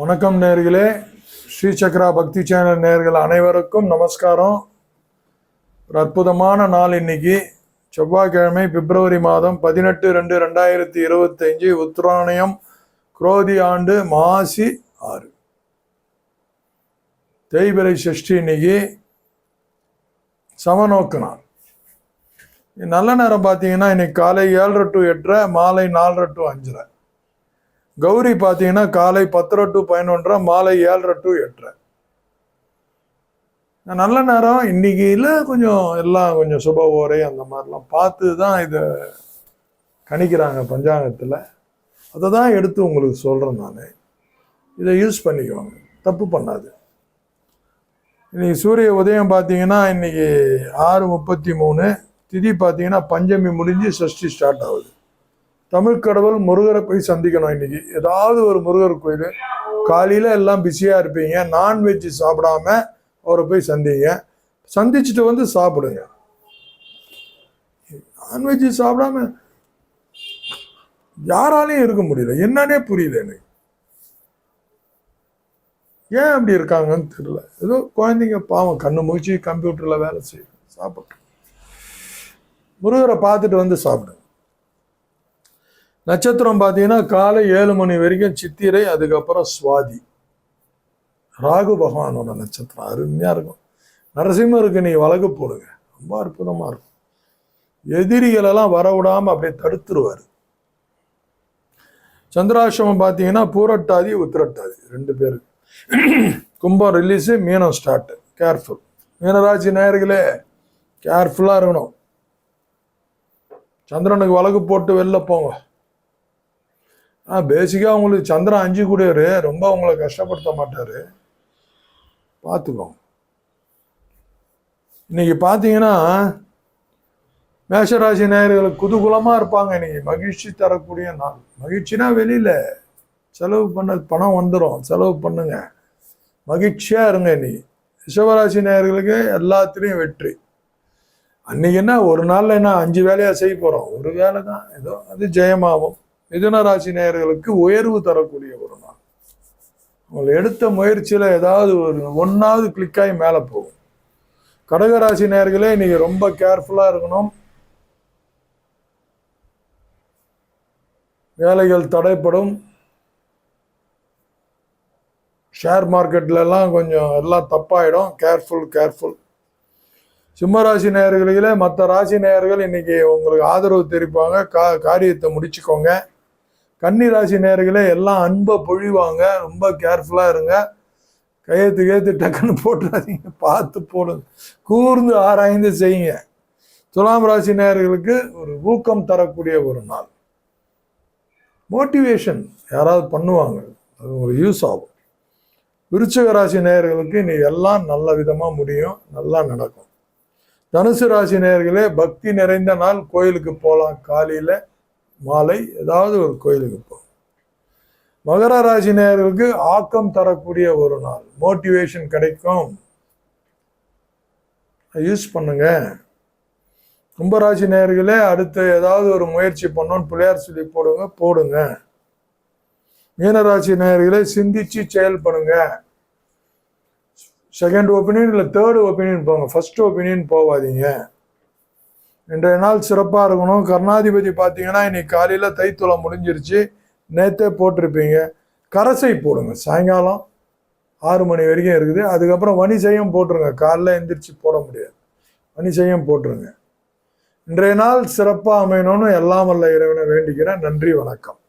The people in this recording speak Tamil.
வணக்கம் நேர்களே. ஸ்ரீ சக்ரா பக்தி சேனல் நேர்கள் அனைவருக்கும் நமஸ்காரம். ஒரு அற்புதமான நாள் இன்னைக்கு. செவ்வாய்க்கிழமை பிப்ரவரி மாதம் பதினெட்டு ரெண்டு ரெண்டாயிரத்தி இருபத்தஞ்சு உத்தராயணம் குரோதி ஆண்டு மாசி ஆறு. தேய்பிரை சஷ்டி இன்னைக்கு. சமநோக்கு நாள். நல்ல நேரம் பார்த்தீங்கன்னா இன்னைக்கு காலை ஏழரை டு எட்டரை மாலை நாலரை டு அஞ்சரை. கௌரி பார்த்தீங்கன்னா காலை பத்தரை டு பதினொன்றரை மாலை ஏழரை டு எட்டரை. நல்ல நேரம். இன்னைக்கில கொஞ்சம் எல்லாம் கொஞ்சம் சுப ஓரை அந்த மாதிரிலாம் பார்த்து தான் இதை கணிக்கிறாங்க பஞ்சாங்கத்தில். அதை தான் எடுத்து உங்களுக்கு சொல்கிறேன் நான். இதை யூஸ் பண்ணிக்குவாங்க தப்பு பண்ணாது. இன்னைக்கு சூரிய உதயம் பார்த்தீங்கன்னா இன்னைக்கு ஆறு முப்பத்தி மூணு. திதி பார்த்தீங்கன்னா பஞ்சமி முடிஞ்சு சஷ்டி ஸ்டார்ட் ஆகுது. தமிழ் கடவுள் முருகரை போய் சந்திக்கணும் இன்னைக்கு. ஏதாவது ஒரு முருகர் கோயில். காலையில் எல்லாம் பிஸியாக இருப்பீங்க. நான்வெஜ் சாப்பிடாம அவரை போய் சந்திங்க. சந்திச்சுட்டு வந்து சாப்பிடுங்க. நான்வெஜ் சாப்பிடாம யாராலையும் இருக்க முடியல. என்னன்னே புரியல எனக்கு. ஏன் அப்படி இருக்காங்கன்னு தெரியல. ஏதோ குழந்தைங்க பாவம் கண்ணு முடிச்சு கம்ப்யூட்டரில் வேலை செய்யும் சாப்பிட்டு முருகரை பார்த்துட்டு வந்து சாப்பிடுங்க. நட்சத்திரம் பார்த்தீங்கன்னா காலை ஏழு மணி வரைக்கும் சித்திரை அதுக்கப்புறம் சுவாதி. ராகு பகவானோட நட்சத்திரம் அருமையாக இருக்கும். நரசிம்மருக்கு நீ வழக்கு போடுங்க. ரொம்ப அற்புதமாக இருக்கும். எதிரிகளெல்லாம் வரவிடாமல் அப்படியே தடுத்துருவார். சந்திராசிரமம் பார்த்தீங்கன்னா பூரட்டாதி உத்திரட்டாதி ரெண்டு பேருக்கு கும்பம் ரிலீஸு மீனம் ஸ்டார்ட் கேர்ஃபுல் மீனராசி நேயர்களே கேர்ஃபுல்லாக இருக்கணும். சந்திரனுக்கு வழக்கு போட்டு வெளில போங்க. ஆனால் பேசிக்காக உங்களுக்கு சந்திரன் அஞ்சு கூடியவர். ரொம்ப உங்களை கஷ்டப்படுத்த மாட்டார். பார்த்துக்கோங்க இன்னைக்கு பார்த்தீங்கன்னா மேஷராசி நேயர்களுக்கு குதூகுலமாக இருப்பாங்க. இன்னைக்கு மகிழ்ச்சி தரக்கூடிய நாள். மகிழ்ச்சினா வெளியில். செலவு பண்ண பணம் வந்துடும் செலவு பண்ணுங்க. மகிழ்ச்சியாக இருங்க இன்னைக்கு. ரிஷபராசி நேயர்களுக்கு எல்லாத்துலேயும் வெற்றி. அன்றைக்கி என்ன ஒரு நாளில் என்ன அஞ்சு வேலையாக செய்ய போகிறோம் ஒரு வேலை தான் ஏதோ அது ஜெயமாகும். மிதுன ராசி நேயர்களுக்கு உயர்வு தரக்கூடிய ஒரு நாள். உங்களை எடுத்த முயற்சியில் ஏதாவது ஒரு ஒன்றாவது கிளிக்காகி மேலே போகும். கடகராசி நேயர்களே நீங்கள் ரொம்ப கேர்ஃபுல்லாக இருக்கணும். வேலைகள் தடைப்படும் ஷேர் மார்க்கெட்லலாம் கொஞ்சம் எல்லாம் தப்பாயிடும். கேர்ஃபுல் கேர்ஃபுல் சிம்மராசி நேயர்களிலே மற்ற ராசி நேயர்கள் இன்னைக்கு உங்களுக்கு ஆதரவு தெரிவிப்பாங்க. கா காரியத்தை முடிச்சுக்கோங்க. கன்னிராசி நேர்களே எல்லாம் அன்பை பொழிவாங்க. ரொம்ப கேர்ஃபுல்லாக இருங்க. கையெழுத்து கையெழுத்து டக்குன்னு போட்டுறாதீங்க. பார்த்து போடுங்க. கூர்ந்து ஆராய்ந்து செய்யுங்க. துலாம் ராசி நேர்களுக்கு ஒரு ஊக்கம் தரக்கூடிய ஒரு நாள். மோட்டிவேஷன் யாராவது பண்ணுவாங்க. அது ஒரு யூஸ் ஆகும். விருச்சக ராசி நேயர்களுக்கு நீ எல்லாம் நல்ல விதமாக முடியும். நல்லா நடக்கும். தனுசு ராசி நேயர்களே பக்தி நிறைந்த நாள். கோயிலுக்கு போகலாம். காலையில் மாலை ஏதாவது ஒரு கோயிலுக்கு போகும். மகர ராசி நேயர்களுக்கு ஆக்கம் தரக்கூடிய ஒரு நாள். மோட்டிவேஷன் கிடைக்கும். யூஸ் பண்ணுங்க. கும்பராசி நேர்களே அடுத்து ஏதாவது ஒரு முயற்சி பண்ணோன்னு பிள்ளையார் சொல்லி போடுங்க போடுங்க. மீனராசி நேயர்களே சிந்திச்சு செயல்படுங்க செகண்ட் ஒப்பீனியன் இல்லை தேர்டு ஒப்பீனியன் போங்க. ஃபர்ஸ்ட் ஒப்பீனியன் போகாதீங்க. இன்றைய நாள் சிறப்பாக இருக்கணும். கருணாதிபதி பார்த்தீங்கன்னா இன்னைக்கு காலையில் தைத்துளம் முடிஞ்சிருச்சு நேற்றே போட்டிருப்பீங்க. கரசை போடுங்க. சாயங்காலம் ஆறு மணி வரைக்கும் இருக்குது. அதுக்கப்புறம் வணிசையும் போட்டுருங்க. காலைல எந்திரிச்சு போட முடியாது. வணிசையும் போட்டுருங்க. இன்றைய நாள் சிறப்பாக அமையணும்னு எல்லாம் வல்ல இறைவனை வேண்டிக்கிறேன். நன்றி வணக்கம்.